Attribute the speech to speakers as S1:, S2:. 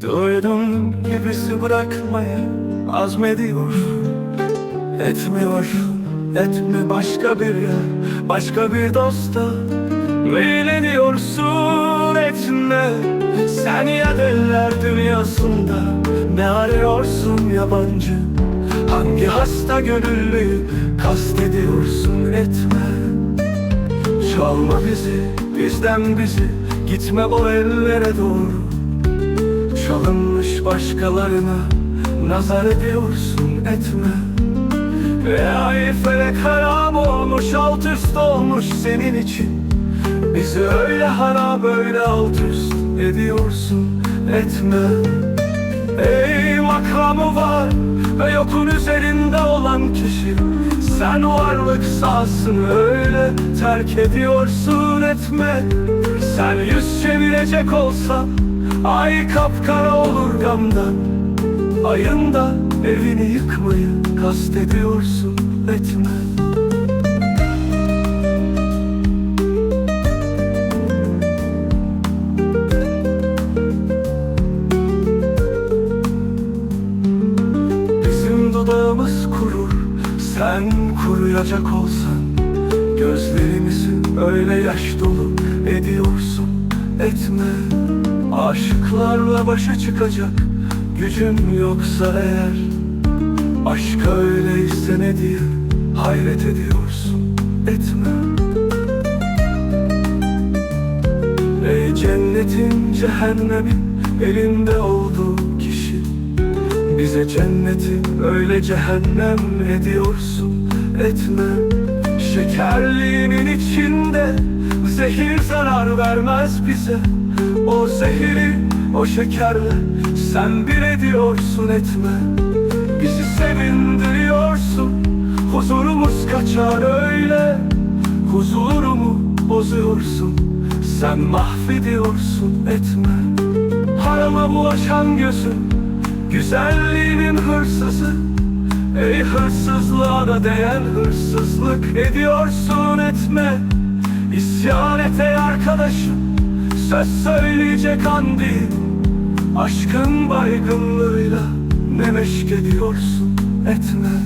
S1: Duydum ki bizi bırakmaya azmediyor. Etmiyor, etme başka bir Başka bir dosta. Meylediyorsun etme. Sen ya deliler dünyasında Ne arıyorsun yabancı? Hangi hasta gönüllüyü kastediyorsun etme? Çalma bizi, bizden bizi Gitme o ellere doğru Çalınmış başkalarına Nazar ediyorsun etme. Ve ay felek haram olmuş Alt üst olmuş senin için. Bizi öyle harap öyle alt üst ediyorsun etme. Ey makamı var ve yokun üzerinde olan kişi Sen varlık sahasını öyle terk ediyorsun etme. Sen yüz çevirecek olsan ay kapkara olur gamdan. Ayında evini yıkmayı kastediyorsun etme. Bizim dudağımız kurur Sen kuruyacak olsan Gözlerimizi öyle yaş dolu ediyorsun. Etme Aşıklarla başa çıkacak Gücün yoksa eğer Aşka öyleyse ne diye Hayret ediyorsun? Etme. Ey cennetin cehennemin elinde olduğu kişi. Bize cenneti öyle cehennem ediyorsun. Etme Şekerliğinin içinde zehir zarar vermez bize. O zehiri o şekerle sen bir ediyorsun etme. Bizi sevindiriyorsun huzurumuz kaçar öyle. Huzurumu bozuyorsun sen mahvediyorsun etme. Harama bulaşan gözün Güzelliğinin hırsızı Ey hırsızlığa da değen hırsızlık ediyorsun etme. İsyan et ey arkadaşım Söz söyleyecek an değil Aşkın baygınlığıyla ne meşk ediyorsun etme